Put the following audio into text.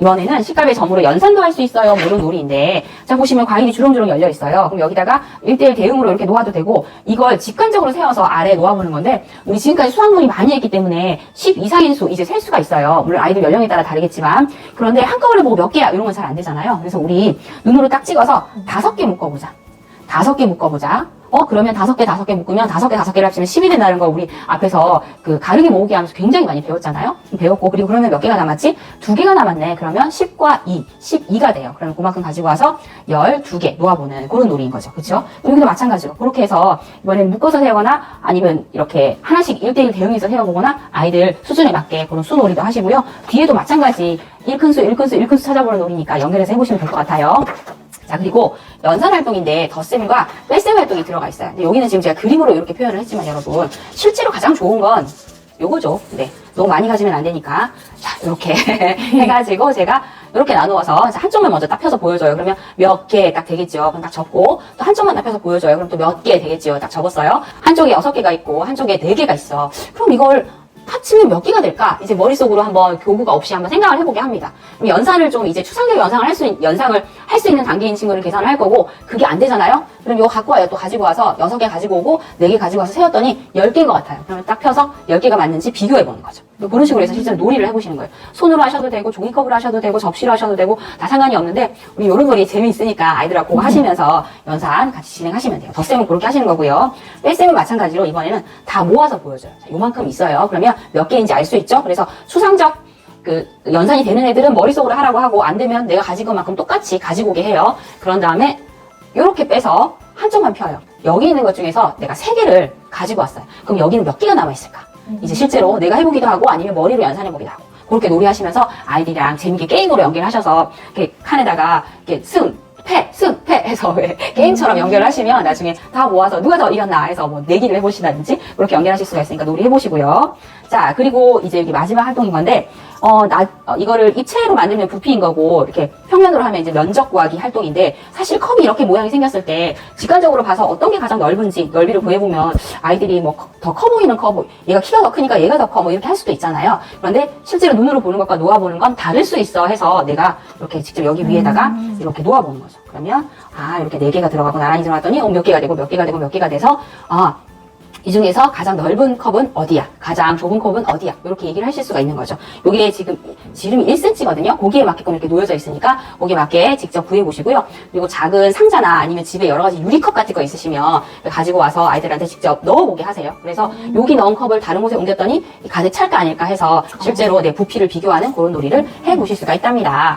이번에는 식갈배 점으로 연산도 할 수 있어요. 뭐 이런 놀이인데 자 보시면 과일이 주렁주렁 열려 있어요. 그럼 여기다가 1대1 대응으로 이렇게 놓아도 되고 이걸 직관적으로 세워서 아래에 놓아보는 건데 우리 지금까지 수학놀이 많이 했기 때문에 10 이상인 수 이제 셀 수가 있어요. 물론 아이들 연령에 따라 다르겠지만 그런데 한꺼번에 보고 몇 개야 이런 건 잘 안 되잖아요. 그래서 우리 눈으로 딱 찍어서 다섯 개 묶어보자. 다섯 개 묶어보자. 어, 그러면 다섯 개, 다섯 개 묶으면 다섯 개, 다섯 개를 합치면 10이 된다는 거 우리 앞에서 그 가르기 모으기 하면서 굉장히 많이 배웠잖아요? 배웠고, 그리고 그러면 몇 개가 남았지? 두 개가 남았네. 그러면 10과 2, 12가 돼요. 그러면 그만큼 가지고 와서 12개 놓아보는 그런 놀이인 거죠. 그쵸? 여기도 마찬가지로. 그렇게 해서 이번에는 묶어서 세거나 아니면 이렇게 하나씩 1대1 대응해서 세워보거나 아이들 수준에 맞게 그런 수놀이도 하시고요. 뒤에도 마찬가지 1큰수, 1큰수, 1큰수 찾아보는 놀이니까 연결해서 해보시면 될 것 같아요. 자, 그리고 연산 활동인데 덧셈과 뺄셈 활동이 들어가 있어요. 근데 여기는 지금 제가 그림으로 이렇게 표현을 했지만 여러분, 실제로 가장 좋은 건 요거죠. 네. 너무 많이 가지면 안 되니까. 자, 이렇게 해가지고 제가 이렇게 나누어서 자, 한쪽만 먼저 딱 펴서 보여줘요. 그러면 몇 개 딱 되겠죠. 그럼 딱 접고 또 한쪽만 딱 펴서 보여줘요. 그럼 또 몇 개 되겠죠. 딱 접었어요. 한쪽에 여섯 개가 있고 한쪽에 네 개가 있어. 그럼 이걸 합치면 몇 개가 될까? 이제 머릿속으로 한번 교구가 없이 한번 생각을 해보게 합니다. 연산을 좀 이제 추상적 연상을 할 수, 있- 연상을 할 수 있는 단계인 친구를 계산을 할 거고, 그게 안 되잖아요? 그럼 이거 갖고 와요. 또 가지고 와서 여섯 개 가지고 오고, 네 개 가지고 와서 세웠더니 열 개인 것 같아요. 그러면 딱 펴서 열 개가 맞는지 비교해 보는 거죠. 그런 식으로 해서 실제로 놀이를 해보시는 거예요. 손으로 하셔도 되고, 종이컵으로 하셔도 되고, 접시로 하셔도 되고, 다 상관이 없는데, 우리 이런 놀이 재미있으니까 아이들하고 그거 하시면서 연산 같이 진행하시면 돼요. 덧셈은 그렇게 하시는 거고요. 뺄셈은 마찬가지로 이번에는 다 모아서 보여줘요. 자, 요만큼 있어요. 그러면 몇 개인지 알 수 있죠? 그래서 수상적 그 연산이 되는 애들은 머릿속으로 하라고 하고 안 되면 내가 가진 것만큼 똑같이 가지고 오게 해요. 그런 다음에 이렇게 빼서 한쪽만 펴요. 여기 있는 것 중에서 내가 세 개를 가지고 왔어요. 그럼 여기는 몇 개가 남아 있을까? 이제 실제로 내가 해보기도 하고 아니면 머리로 연산해 보기도 하고 그렇게 놀이하시면서 아이들이랑 재밌게 게임으로 연결하셔서 이렇게 칸에다가 이렇게 승, 패, 승, 패 해서 왜 게임처럼 연결하시면 나중에 다 모아서 누가 더 이겼나 해서 뭐 내기를 해보시다든지 그렇게 연결하실 수가 있으니까 놀이 해보시고요. 자 그리고 이제 여기 마지막 활동인 건데 어, 나, 어, 이거를 입체로 만들면 부피인 거고, 이렇게 평면으로 하면 이제 면적 구하기 활동인데, 사실 컵이 이렇게 모양이 생겼을 때, 직관적으로 봐서 어떤 게 가장 넓은지, 넓이를 구해보면, 아이들이 뭐, 더 커 보이는 컵, 뭐 얘가 키가 더 크니까 얘가 더 커, 뭐 이렇게 할 수도 있잖아요. 그런데 실제로 눈으로 보는 것과 놓아보는 건 다를 수 있어 해서 내가 이렇게 직접 여기 위에다가 이렇게 놓아보는 거죠. 그러면, 아, 이렇게 네 개가 들어가고 나란히 들어갔더니, 어, 몇 개가 되고, 몇 개가 되고, 몇 개가 돼서, 아, 이 중에서 가장 넓은 컵은 어디야? 가장 좁은 컵은 어디야? 이렇게 얘기를 하실 수가 있는 거죠. 요게 지금 지름이 1cm거든요. 거기에 맞게끔 이렇게 놓여져 있으니까 거기에 맞게 직접 구해 보시고요. 그리고 작은 상자나 아니면 집에 여러 가지 유리컵 같은 거 있으시면 가지고 와서 아이들한테 직접 넣어보게 하세요. 그래서 여기 넣은 컵을 다른 곳에 옮겼더니 가득 찰까 아닐까 해서 실제로 내 부피를 비교하는 그런 놀이를 해 보실 수가 있답니다.